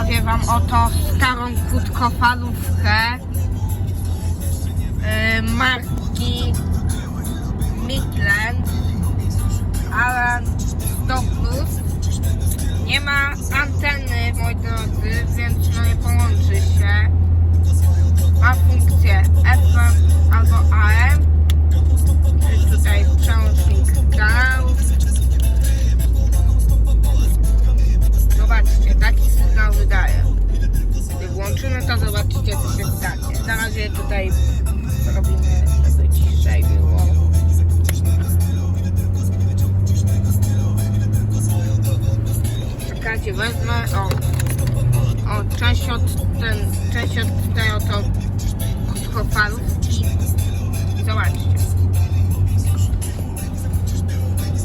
Pokażę Wam oto starą krótkofalówkę. tutaj robimy dosyć dzisiaj było. Czekajcie, wezmę o, o część od ten, część od tej oto krótkofalówki. Zobaczcie.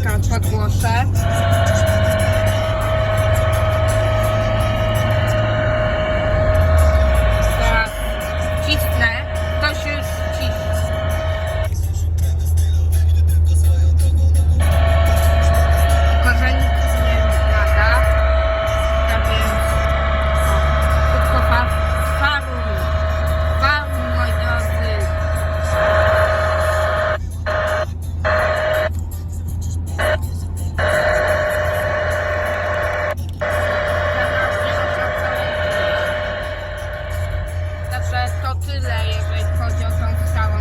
Tam podgłoszę. że to tyle, jeżeli chodzi o tą całą